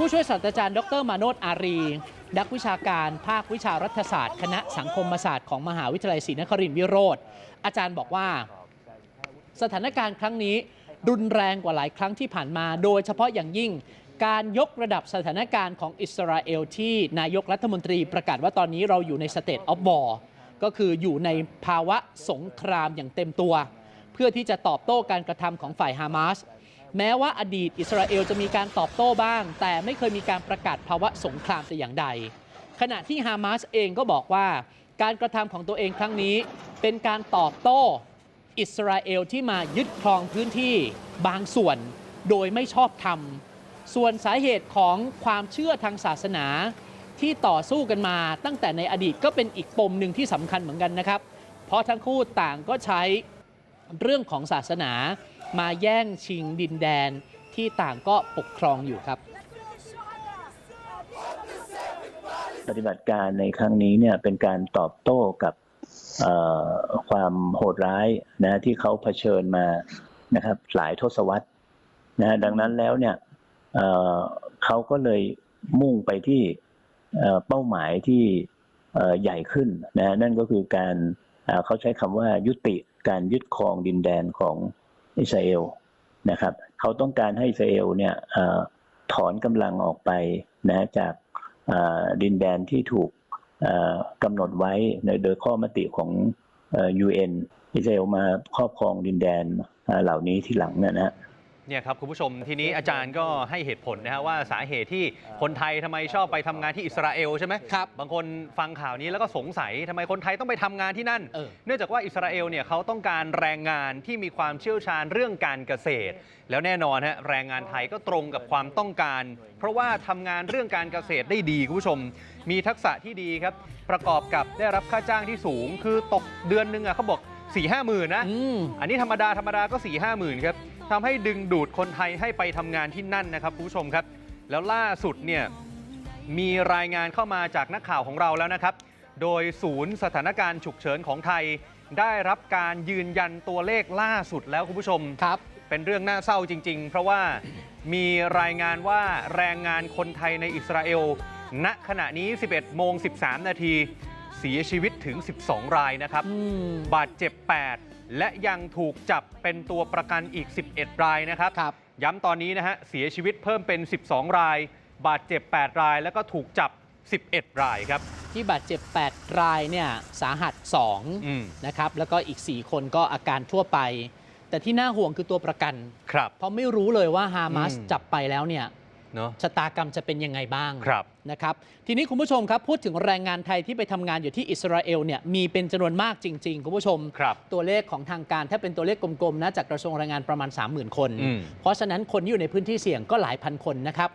ผู้ช่วยศาสตราจารย์ ดรมาโนตอารีนักวิชาการภาควิชารัฐศาสตร์ คณะสังคมศาสตร์ของมหาวิทยาลัยศรีนครินทร์วิโรธอาจารย์บอกว่า สถานการณ์ครั้งนี้รุนแรงกว่าหลายครั้งที่ผ่านมา โดยเฉพาะอย่างยิ่งการยกระดับสถานการณ์ของอิสราเอลที่นายกรัฐมนตรีประกาศว่าตอนนี้เราอยู่ใน state of war ก็คืออยู่ในภาวะสงครามอย่างเต็มตัว เพื่อที่จะตอบโต้การกระทำของฝ่ายฮามาส แม้ว่าอดีตอิสราเอลจะมีการตอบโต้บ้าง แต่ไม่เคยมีการประกาศภาวะสงครามแต่อย่างใด ขณะที่ฮามาสเองก็บอกว่าการกระทำของตัวเองครั้งนี้ เป็นการตอบโต้อิสราเอลที่มายึดครองพื้นที่บางส่วนโดยไม่ชอบธรรม ส่วนสาเหตุของความเชื่อทางศาสนาที่ต่อสู้กันมาตั้งแต่ในอดีตก็เป็นอีกปมหนึ่งที่สำคัญเหมือนกันนะครับ เพราะทั้งคู่ต่างก็ใช้ เรื่องของศาสนามาแย่งชิงดินแดนที่ต่างก็ปกครองอยู่ครับ ปฏิบัติการในครั้งนี้เนี่ยเป็นการตอบโต้กับความโหดร้ายนะที่เขาเผชิญมานะครับหลายทศวรรษนะดังนั้นแล้วเนี่ยเเขาก็เลยมุ่งไปที่เเป้าหมายที่ใหญ่ขึ้นนะนั่นก็คือการเอ่อเขาใช้คำว่ายุติ การยึดครองดินแดนของอิสราเอลนะครับ เขาต้องการให้อิสราเอลเนี่ยอถอนกำลังออกไปนะจากดินแดนที่ถูกอ่ากำหนดไว้ในโดยข้อมติของยูเอ็นอิสราเอลมาครอบครองดินแดนเหล่านี้ที่หลังเนี่ยนะฮะ เนี่ยครับคุณผู้ชมทีนี้อาจารย์ก็ให้เหตุผลนะฮะว่าสาเหตุที่คนไทยทำไมชอบไปทำงานที่อิสราเอลใช่ไหมครับบางคนฟังข่าวนี้แล้วก็สงสัยทำไมคนไทยต้องไปทำงานที่นั่น เออ เนื่องจากว่าอิสราเอลเนี่ยเขาต้องการแรงงานที่มีความเชี่ยวชาญเรื่องการเกษตร แล้วแน่นอนฮะแรงงานไทยก็ตรงกับความต้องการ เพราะว่าทำงานเรื่องการเกษตรได้ดีคุณผู้ชม มีทักษะที่ดีครับ ประกอบกับได้รับค่าจ้างที่สูง คือตกเดือนหนึงอะเขาบอก4ี่ห้าหมื่นนะ อืม อันนี้ธรรมดาธรรมดาก็4ี่ห้าหมื่นครับ ทำให้ดึงดูดคนไทยให้ไปทำงานที่นั่นนะครับคุณผู้ชมครับ แล้วล่าสุดเนี่ยมีรายงานเข้ามาจากนักข่าวของเราแล้วนะครับ โดยศูนย์สถานการณ์ฉุกเฉินของไทย ได้รับการยืนยันตัวเลขล่าสุดแล้วคุณผู้ชมครับ เป็นเรื่องน่าเศร้าจริง ๆ เพราะว่ามีรายงานว่าแรงงานคนไทยในอิสราเอล ณขณะนี้ 11 โมง 13 นาที เสียชีวิตถึง 12 รายนะครับอืมบาดเจ็บ 8 และยังถูกจับเป็นตัวประกันอีก 11 รายนะครับครับย้ำตอนนี้นะฮะเสียชีวิตเพิ่มเป็น 12 ราย บาดเจ็บ 8 ราย แล้วก็ถูกจับ 11 รายครับ ที่บาดเจ็บ 8 รายเนี่ยสาหัสอืม2นะครับแล้วก็อีก 4 คนก็อาการทั่วไป แต่ที่น่าห่วงคือตัวประกันครับเพราะไม่รู้เลยว่าฮามาสอืมจับไปแล้วเนี่ย เนาะชะตากรรมจะเป็นยังไงบ้างครับนะครับ ทีนี้คุณผู้ชมครับ พูดถึงแรงงานไทยที่ไปทำงานอยู่ที่อิสราเอลเนี่ยมีเป็นจำนวนมากจริง ๆ คุณผู้ชมครับตัวเลขของทางการถ้าเป็นตัวเลขกลมๆนะจากกระทรวงแรงงานประมาณ 30,000 คนอืมเพราะฉะนั้นคนที่อยู่ในพื้นที่เสี่ยงก็หลายพันคนนะครับ